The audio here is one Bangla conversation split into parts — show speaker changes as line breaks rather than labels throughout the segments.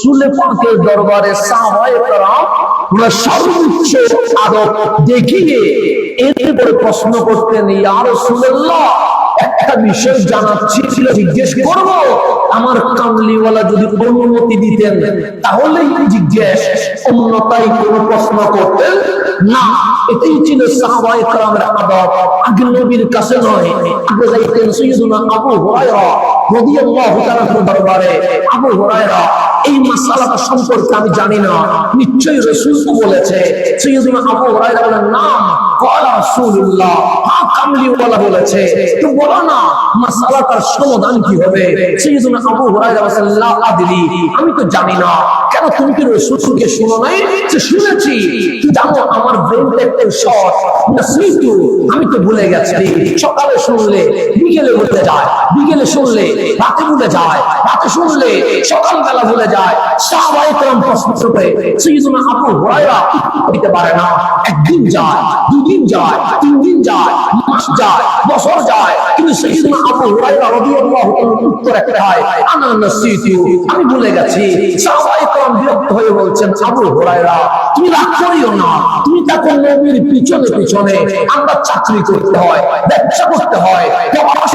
রসুল পাকের দরবারে সাহাবায়ে করা তোমরা সর্বোচ্চ আদব দেখিয়ে এরপরে প্রশ্ন করতেন, ইয়া রাসূলুল্লাহ, একটা বিষয় জানাচ্ছি ছিল জিজ্ঞেস করব, আমার কামলিওয়ালা যদি অনুমতি দিতেন, তাহলেই জিজ্ঞেস অন্যতাই কোন প্রশ্ন করতেন? না, এটাই ছিল সাহাবায়ে কামের আদব। আগে নবীর কাছে নয়, আগে যাইতেন সৈয়দুনা আবু হুরায়রা। আমি জানি না। তো না না সমাধান কি হবে? আমি তো জানি না। কেন তুমি কি রাসূলকে শুনো নাই? শুনেছি। তুই জানো, আমার নাসিতু আমি তো ভুলে গেছি। সকালে শুনলে বিকেলে ভুলে যায়। বিকেলে শুনলে রাতে ভুলে যায়, রাতে শুনলে সকালবেলা ভুলে যায়। সাহাবাই প্রশ্ন ছুটে সেইজন্য আবু ভয়রা দিতে পারে না। একদিন যায়, দুদিন যায় তিন দিন যায়, মাস যায়, বছর যায়। কিন্তু সেইজন্য আবু হুরায়রা রাদিয়াল্লাহু উত্তর একটা হয় আমি ভুলে গেছি। বিরক্ত হয়ে বলছেন, আবু হুরায়রা, তুমি রাগ করিও না। তুমি তখন নবীর পিছনে পিছনে আমরা চাকরি করতে হয়, ব্যবসা করতে হয়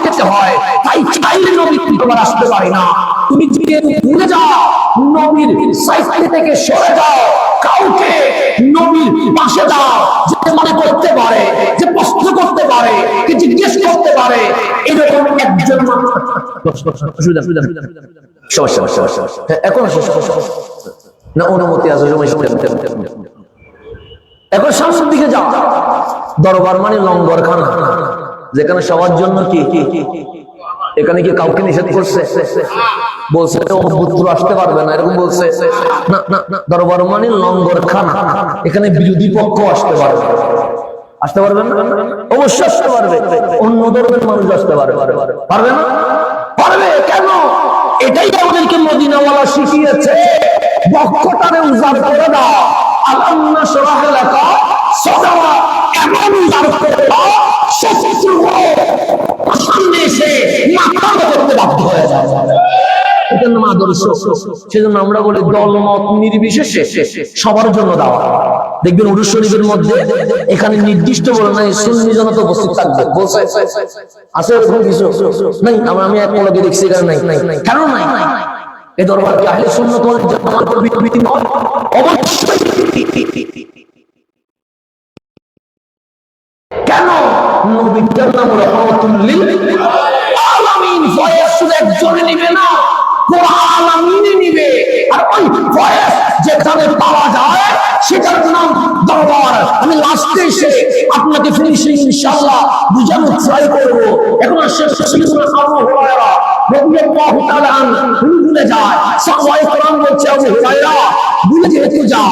করতে হয়। তাই তোমার আসতে পারি না। তুমি ভুলে যাও নবীর থেকে সরে যাও কাউকে নবীর পাশে দাও যে মনে করতে পারে যে প্রশ্ন করতে পারে জিজ্ঞেস করতে পারে এরকম একজন হ্যাঁ, এখন অনুমতি এখন দিকে যাও। দরবার মানে লঙ্গর খানা যেখানে সবার জন্য কি এখানে কি কাউকে নিষেধ করছে? বলছে পুত্র আসতে পারবে না। এরকম বলছে, না দরবার মানে লঙ্গর খানা এখানে বিরোধী পক্ষ আসতে পারবে। আসতে পারবে না? আসতে পারবে। অন্য ধর্মের মানুষ আসতে পারবে। পারবে না? পারবে কেন? এটাই আমাদেরকে মদিনাওয়ালা শিখিয়েছে। বক্ষটারে উজাড় করে দাও। আলান্না সরাহ লেখা সদা এমন করে দাও সবার জন্য দেখবেন মধ্যে এখানে নির্দিষ্ট বলে নাই, সুন্নি জনতা উপস্থিত থাকবে। বলছে, আছে এরকম কিছু? নাই, আমি এক দেখছি, এখানে নাই। নাই কেন নাই? এ দরবার কি অবশ্যই। কেন? নবীর নাম রহমাতুল আলামিন ফয়েজ শুধু একজনে নিবে না পুরো আলামিনে নিবে। আর ওই ফয়েজ যেখানে পাওয়া যায়, সেটার নাম দরবার। আমি লাস্টে এসে আপনাকে ফিনিশিং ইনশাআল্লাহ বুঝানোর ট্রাই করব। এখন শেষ শেষ আবু হুরায়রা। রাদিয়াল্লাহু তাআলা আনহু ভুলে যায়। সাহাবায়ে কেরাম বলছে, আবু হুরায়রা ভুলে যেহেতু যা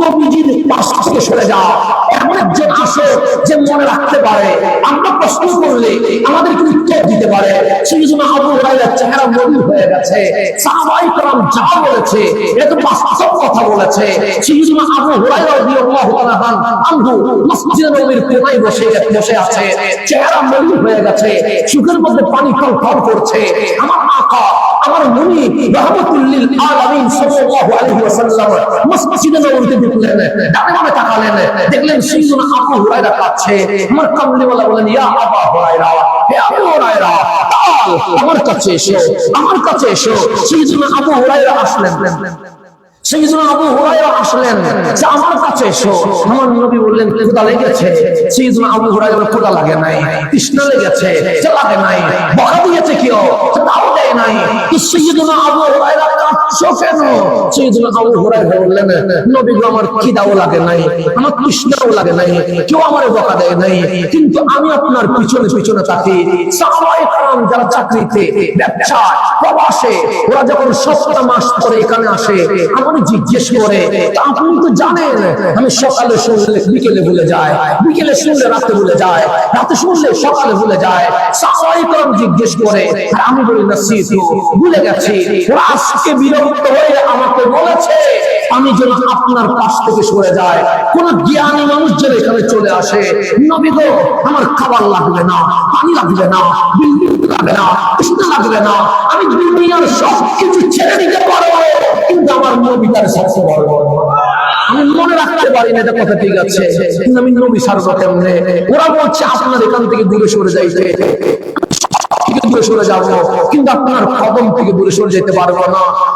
নবীজির পাশ থেকে সরে যা এমন একজন আসে যে মনে রাখতে পারে, আমরা প্রশ্ন করলে আমাদেরকে উত্তর দিতে পারে। সেই জন্য আবু হুরায়রার চেহারা মলিন হয়ে গেছে। সাহাবায়ে কেরাম যা বলেছে এটা তো বাস্তব কথা বলেছে। সেই জন্য আবু হুরায়রা রাদিয়াল্লাহু তাআলা আনহু মসজিদে নববীর কোনায় বসে বসে আছে। চেহারা মলিন হয়ে গেছে। চোখের মধ্যে পানি ফল করছে। আমার আকা আমার মুনি রহমতুল্লিল আলামিন সাল্লাল্লাহু আলাইহি ওয়াসাল্লাম মসজিদে নববীতে ঢুকলেন ডানে বামে তাকালেন, দেখলেন সাইয়্যিদুনা আবু হুরায়রা কাছে আমার কামলিওয়ালা বলেন, ইয়া আবু হুরায়রা, হে আবু হুরায়রা আমার কাছে এসো, আমার কাছে এসো। সাইয়্যিদুনা আবু হুরায়রা আসলেন। সেইজন্য আবু হুরায়রা আসলেন যে, আমার কাছে এসো। আমার নবী বললেন, ক্ষুধা লেগেছে। সেইজন্য আবু হুরায়রা ক্ষুধা লাগে নাই, তৃষ্ণা লেগেছে লাগে নাই বকা দিয়েছে কেউ, তাও দেয় নাই। তো সেইজন্য আবু হুরায়রা কাঁদছো কেন সেইজন্য আবু হুরায়রা বললেন নবী গো আমার খিদাও লাগে নাই আমার তৃষ্ণাও লাগে নাই কেউ আমার বকা দেয় নাই কিন্তু আমি আপনার পিছনে পিছনে থাকি সাহাবায়ে کرام যারা চাকরিতে ব্যবসা প্রবাসে ওরা যখন সপ্তাহ মাস পরে এখানে আসে আমার জিজ্ঞেস করে তা আপনি তো জানেন আমি সকালে শুনলে বিকেলে ভুলে যায় বিকেলে শুনলে রাতে ভুলে যায় রাতে শুনলে সকালে ভুলে যায় সাহাবায়ে کرام জিজ্ঞেস করে আর আমি বলি না সিতু ভুলে গেছি ওরা আজকে বিরক্ত হয়ে আমাকে বলেছে, আমি যেন আপনার পাশ থেকে সরে যায় কোন জ্ঞানী মানুষ যেন এখানে চলে আসে, নবী গো, আমার খাবার লাগবে না, পানি লাগবে না, বিল্ডিং লাগবে না, কৃষ্ণ লাগবে না, আমি দুনিয়ার কিছু ছেড়ে দিতে পারব, কিন্তু আমার নবী তার বড় বড় আমি মনে রাখতে পারি না, এটা কথা ঠিক আছে আমি নবী ওরা বলছে, আপনার এখান থেকে দূরে সরে যাইতে দূরে সরে যাব, কিন্তু আপনার কদম থেকে দূরে সরে যেতে পারব না।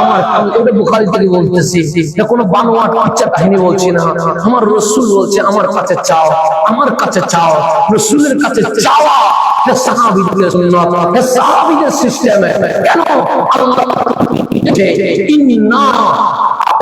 আমার এটা বুখারি থেকে বলতেছি। এটা কোনো বানোয়াট বাচ্চা কাহিনী বলছি না। আমার রসুল বলছে, আমার কাছে চাও, আমার কাছে চাও, রসুলের কাছে চাওয়া। সাহাবীদের সুন্নাত সাহাবীদের সিস্টেমে কেন আল্লাহ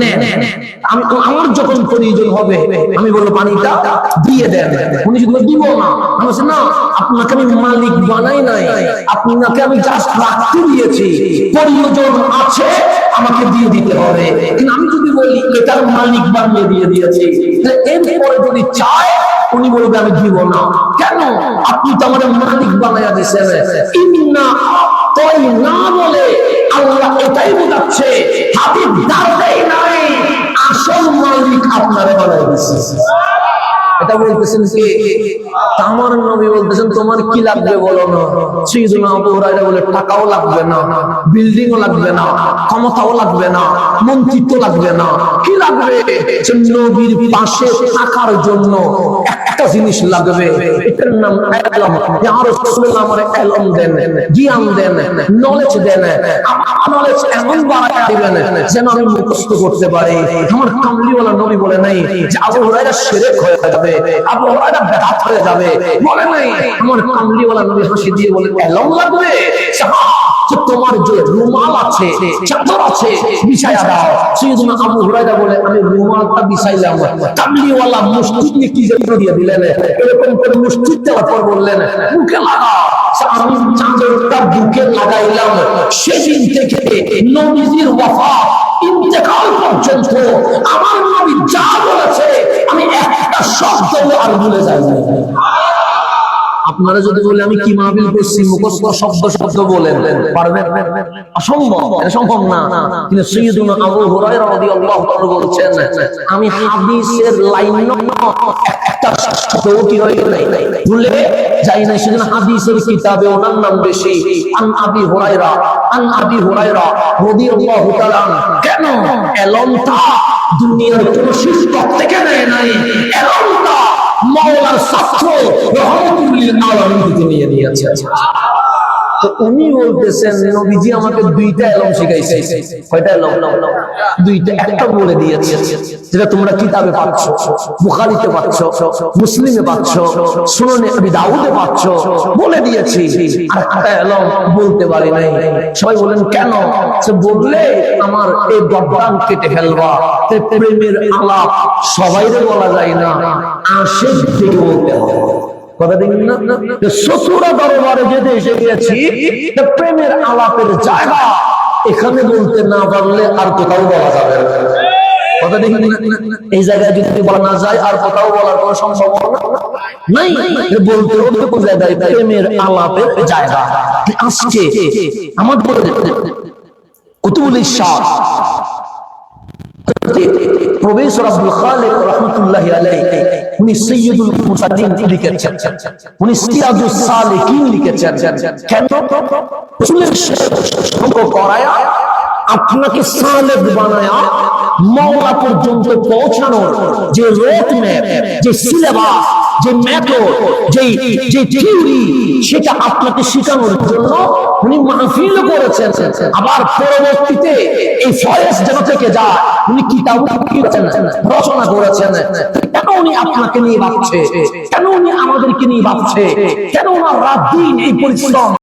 নেন আমি আমার যখন প্রয়োজন হবে আমি বলব পানিটা দিয়ে দেন। উনি বলে, দিব না। আমি না আপনাকে আমি মালিক বানাই নাই। আপনাকে আমি জাস্ট রাখতে দিয়েছি। প্রয়োজন আছে আমাকে দিয়ে দিতে হবে। কিন্তু আমি যদি বলি এটার মালিক বানিয়ে দিয়ে দিয়েছি। এরপরে যদি চায় উনি বলবে আমি দিব না। কেন? আপনি তো আমাদের মালিক বানাইয়া দিয়েছেন ইন্না তই না বলে আল্লাহ এটাই বোঝাচ্ছে হাতির দাঁড়াই নাই আসল মালিক আপনারা বানাই দিচ্ছে এটা বলতেছেন কি আমার নবী বলতেছেন, তোমার কি লাগবে বলো না? আবু হুরায়রা বলে টাকাও লাগবে না, বিল্ডিংও লাগবে না, ক্ষমতাও লাগবে না, মন্ত্রিত্ব লাগবে না। কি লাগবে? নবীর পাশে থাকার জন্য একটা জিনিস লাগবে। এটার নাম এলম। ইয়া রাসূলুল্লাহ আমার এলম দেন, জ্ঞান দেন নলেজ দেন। নলেজ এমন বাড়ায় দিবেন যেন আমি মুখস্থ করতে পারি। আমার কামলিওয়ালা নবী বলে নাই যে আবু হুরায়রা শিরক হয়ে যাবে। বেদাত হয়ে যাবে। বলে নাই আমার কামলিওয়ালা হাসি দিয়ে বলে এলম লাগবে? তোমার যে রুমাল আছে, চাদর আছে দাও। আবু বলে, আমি রুমালটা বিছাইলাম। কামলিওয়ালা মসজিদে কি দিয়ে দিলেন? এরকম করে মসজিদ দেওয়ার পর বললেন মুখে লাগাও আমি চাদরটা বুকে লাগাইলাম। সেদিন থেকে নবীজির ওয়াফাত ইন্তেকাল পর্যন্ত ভুলে না। আপনারা যদি বলে, আমি কি মাহবিল করছি, মুখস্থ শব্দ শব্দ বলেন, পারবেন? অসম্ভব, এটা সম্ভব না। কিন্তু আবু হুরায়রা রাদিয়াল্লাহু তাআলা আমি হাদিসের লাইন একটা কি ভুলে যাই না হাদিসের কিতাবে ওনার নাম বেশি। আন আবি হুরায়রা, আন আবি হুরায়রা রাদিয়াল্লাহু তাআলা কেন? এলমটা দুনিয়ার কোন শিক্ষক থেকে নেয় নাই। এলমটা মাওলার ছাত্র রহমতুল্লিল আলামিন থেকে নিয়ে নিয়েছে। উনি বলতেছেন, নবীজি আমাকে দুইটা এলম শিখাইছে। কয়টা এলম? দুইটা। একটা বলে দিয়েছে যেটা তোমরা কিতাবে পাচ্ছ, বুখারীতে পাচ্ছ, মুসলিমে পাচ্ছ দাউদে পাচ্ছ, বলে দিয়েছি। একটা এলম বলতে পারি নাই। সবাই বলেন, কেন? সে বললে, আমার এই গর্দান কেটে ফেলবা। প্রেমের আলাপ সবাইরে বলা যায় না। আশেক থেকে বলতে হবে। কথা দেখেন না? শ্বশুরা দরবারে যেতে এসে গেছি প্রেমের আলাপের জায়গা এখানে বলতে না পারলে আর কোথাও বলা যাবে কথা দেখেন এই জায়গায় যদি বলা না যায় আর কোথাও বলার কোনো সম্ভাবনা নাই? যে বলতে কোন জায়গায় প্রেমের আলাপের জায়গা। আজকে কুতুবুল ইশার। প্রফেসর আব্দুল খালেক রহমতুল্লাহ আলাইহি উনি সৈয়দুল লিখেছেন। উনি সিরাজুস সালিকিন লিখেছেন। কেন? রাসূলের সঙ্গ করায়া আপনাকে সালেক বানায়া মওলা পর্যন্ত পৌঁছানোর যে রোড যে সিলেবাস যে মেথড যে যে থিওরি সেটা আপনাকে শেখানোর জন্য উনি মাহফিল করেছেন। আবার পরবর্তীতে এই ফয়েজ যেন থেকে যায়, উনি কিতাব রচনা করেছেন। উনি আপনাকে নিয়ে ভাবছে? কেন উনি আমাদেরকে নিয়ে ভাবছে? কেন ওনার রাত দিন এই পরিশ্রম?